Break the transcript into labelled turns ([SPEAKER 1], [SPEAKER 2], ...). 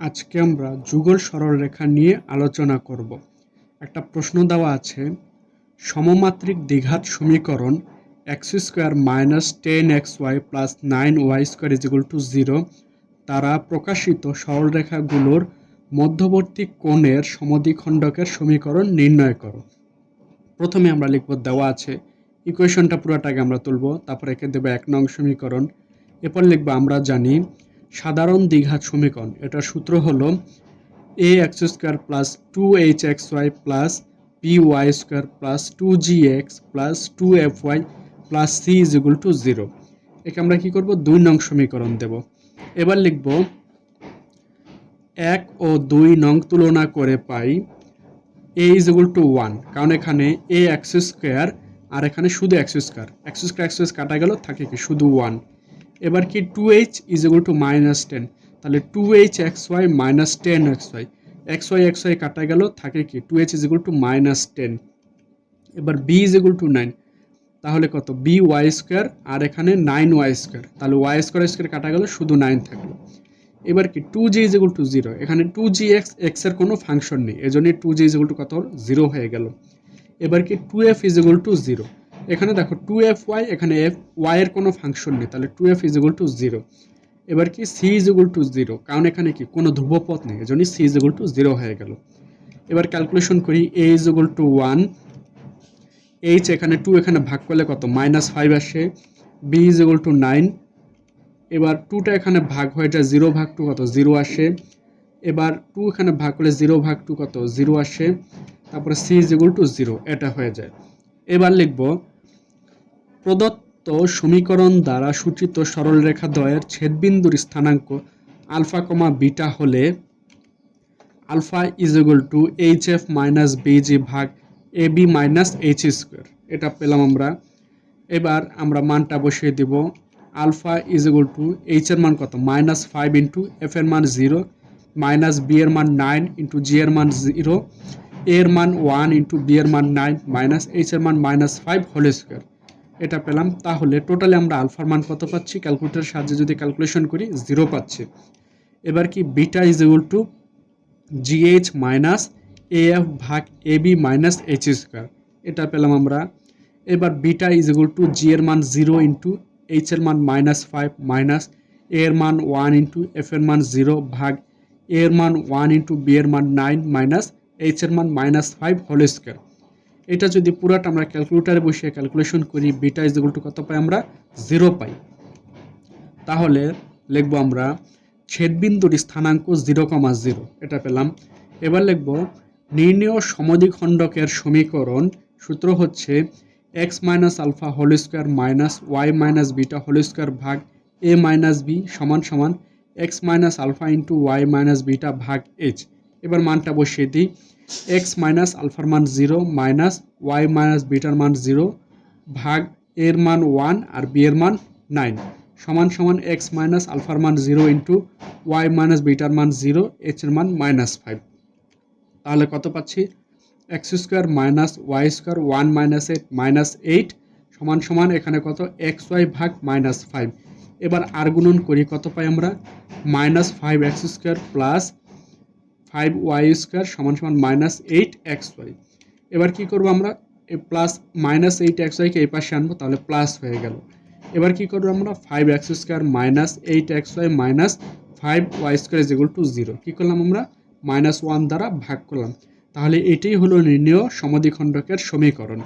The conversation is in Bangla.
[SPEAKER 1] আজকে আমরা যুগল সরলরেখা নিয়ে আলোচনা করব। একটা প্রশ্ন দেওয়া আছে, সমমাত্রিক দ্বিঘাত সমীকরণ X square minus ten X Y plus nine Y square is equal to zero দ্বারা প্রকাশিত সরলরেখাগুলোর মধ্যবর্তী কোণের সমদ্বিখণ্ডকের সমীকরণ নির্ণয় করো। প্রথমে আমরা লিখব দেওয়া আছে ইকুয়েশনটা পুরোটাকে আমরা তুলব, তারপর একে দেবে এক নং সমীকরণ। এরপর লিখব আমরা জানি সাধারণ দ্বিঘাত সমীকরণ। এটার সূত্র হলো A X square plus two H X Y plus P Y square plus two G X plus two F Y plus C is equal to zero একে আমরা কী করব? দুই নং সমীকরণ দেব। এবার লিখব, এক ও দুই নং তুলনা করে পাই A is equal to one কারণ এখানে এ এক্স স্কোয়ার আর এখানে শুধু X square X square X কাটা গেল, থাকে কি? শুধু ওয়ান এবার কি two H is equal to minus ten তাহলে two H X Y minus ten X Y X Y X Y কাটা গেল, থাকে কি? Two H is equal to minus ten এবার B is equal to nine তাহলে কত? বি ওয়াই স্কোয়ার আর এখানে নাইন ওয়াই স্কোয়ার তাহলে ওয়াই স্কোয়ার স্কোয়ার কাটা গেল, শুধু নাইন থাকল। এবার কি? Two G is equal to zero এখানে টু জি এক্স এক্সের কোনো ফাংশন নেই। এজন্যই two G is equal to কত জিরো হয়ে গেল। এবার কি? Two F is equal to zero এখানে দেখো টু এফ ওয়াই এখানে এফ ওয়াই এর কোনো ফাংশন নেই, তাহলে two F is equal to zero এবার কি C is equal to zero কারণ এখানে কি কোনো ধ্রুবপথ নেই এজন্যই C is equal to zero হয়ে গেল। এবার ক্যালকুলেশন করি A is equal to one H এখানে টু এখানে ভাগ করলে কত? মাইনাস ফাইভ আসে B is equal to nine এবার টুটা এখানে ভাগ হয়ে যায় জিরো ভাগ টু কত? জিরো আসে, এবার টু এখানে ভাগ করলে জিরো ভাগ টু কত? জিরো আসে, তারপরে C is equal to zero এটা হয়ে যায়। এবার লিখব প্রদত্ত সমীকরণ দ্বারা সূচিত সরলরেখা দ্বয়ের ছেদবিন্দুর স্থানাঙ্ক আলফা কমা বিটা হলে alpha is equal to H F minus B G ভাগ A B minus H square. এটা পেলাম আমরা। এবার আমরা মানটা বসিয়ে দেব। Alpha is equal to H এর মান কত? মাইনাস ফাইভ ইন্টু এফ এর মান জিরো, মাইনাস বি এর মান নাইন ইন্টু জি এর মান জিরো এর মান ওয়ান ইন্টু বি এর মান নাইন, মাইনাস এইচ এর মান মাইনাস ফাইভ হোল স্কোয়ার। এটা পেলাম। তাহলে টোটালি আমরা আলফার মান কত পাচ্ছি? ক্যালকুলেটারের সাহায্যে যদি ক্যালকুলেশন করি জিরো পাচ্ছি। এবার কি beta is equal to G H minus A F ভাগ A B minus H square এটা পেলাম আমরা। এবার beta is equal to G এর মান জিরো ইন্টু এইচ এর মান মাইনাস ফাইভ মাইনাস এ এর মান ওয়ান ইন্টু এফ এর মান জিরো ভাগ এ এর মান ওয়ান ইন্টু বি এর মান নাইন মাইনাস এইচ এর মান মাইনাস ফাইভ হোল স্কোয়ার এটা যদি পুরাটা আমরা ক্যালকুলেটারে বসিয়ে ক্যালকুলেশন করি বিটা ইজ টু কত পাই আমরা? জিরো পাই। তাহলে লিখব আমরা ছেদবিন্দুর স্থানাঙ্ক জিরো কমা জিরো এটা পেলাম। এবার লিখব নির্ণয় সমদ্বিখণ্ডকের সমীকরণ, সূত্র হচ্ছে X minus alpha whole square minus Y minus beta whole square ভাগ এ মাইনাস বি সমান সমান X minus alpha into Y minus beta ভাগ এইচ এবার মানটা বসিয়ে দিই। এক্স মাইনাস আলফার মান জিরো মাইনাস ওয়াই মাইনাস বিটার মান জিরো ভাগ এর মান ওয়ান আর বি এর মান নাইন সমান সমান এক্স মাইনাস আলফার মান জিরো ইন্টু ওয়াই মাইনাস বিটার মান জিরো, এইচ এর মান মাইনাস ফাইভ। তাহলে কত পাচ্ছি? X square minus Y square one minus eight minus eight সমান সমান এখানে কত? এক্স ওয়াই ভাগ মাইনাস ফাইভ। এবার আর গুণন করি কত পাই আমরা? Minus five X square plus five Y square সমান সমান মাইনাস এইট এক্স ওয়াই এবার কী করব আমরা? প্লাস মাইনাস এইট এক্স ওয়াইকে এই পাশে আনব, তাহলে প্লাস হয়ে গেল। এবার কী করব আমরা? Five X square minus eight X Y minus five Y square is to zero কী করলাম আমরা? মাইনাস ওয়ান দ্বারা ভাগ করলাম। তাহলে এটাই হলো নির্ণেয় সমদ্বিখণ্ডকের সমীকরণ।